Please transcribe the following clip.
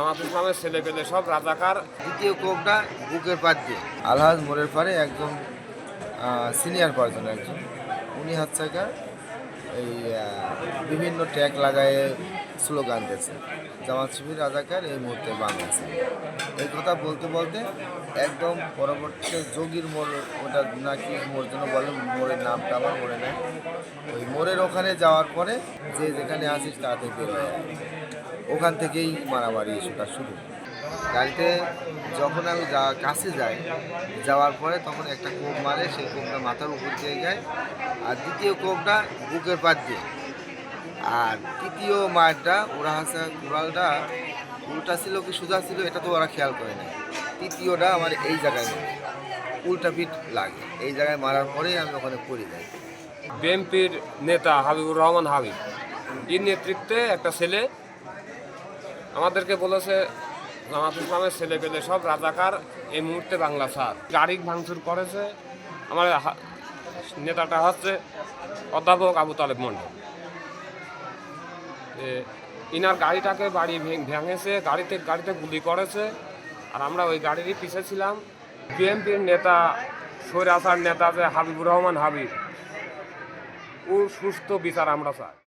জামাত ইসলামের ছেলে পেলে সব রাজাকার। দ্বিতীয় কোপটা বুকের পাত দিয়ে। আলহাজ মোড়ের পারে একজন সিনিয়র পার্সন একজন। উনি হচ্ছে এই বিভিন্ন ট্যাগ লাগায় স্লোগান দিয়েছে। জামাত শিবির রাজাকার এই মুহূর্তে বাংলাদেশে। এই কথা বলতে বলতে একদম পরবর্তীতে যোগীর মোড়, ওটা নাকি মোড় জন্য বলে, মোড়ের নামটা আমার মনে নেয় ওই মোড়ের ওখানে যাওয়ার পরে যে যেখানে আসিস তাতে বের যায়। ওখান থেকেই মারামারি ইস্যুটা শুরু। গাড়িতে যখন আমি যা কাছে যাই, যাওয়ার পরে তখন একটা কোপ মারে, সেই কোপটা মাথার উপর দিয়ে যায়। আর দ্বিতীয় কোপটা বুকের পাত দিয়ে। আর তৃতীয় মারটা, ওরা হাসা, কুড়ালটা উল্টা ছিল কি সোজা ছিল, এটা তো ওরা খেয়াল করে না তৃতীয়টা আমার এই জায়গায়। উল্টা পিঠ লাগে। এই জায়গায় মারার পরেই আমি ওখানে পড়ে যাই। বিএনপির নেতা হাবিবুর রহমান হাবিব, এর নেতৃত্বে একটা ছেলে আমাদেরকে বলেছে, জামাত ইসলামের ছেলে পেলে সব রাজাকার, এই মুহূর্তে বাংলা সার গাড়ি ভাঙচুর করেছে, আমার নেতাটা হচ্ছে অধ্যাপক আবু তালেব মন্ডল। ইনার গাড়িটাকে বাড়ি ভেঙেছে, গাড়িতে গাড়িতে গুলি করেছে, আর আমরা ওই গাড়িরই পিছে ছিলাম। বিএনপির নেতা সৈরাসার নেতা যে হাবিবুর রহমান হাবিব, ও সুস্থ বিচার আমরা চাই।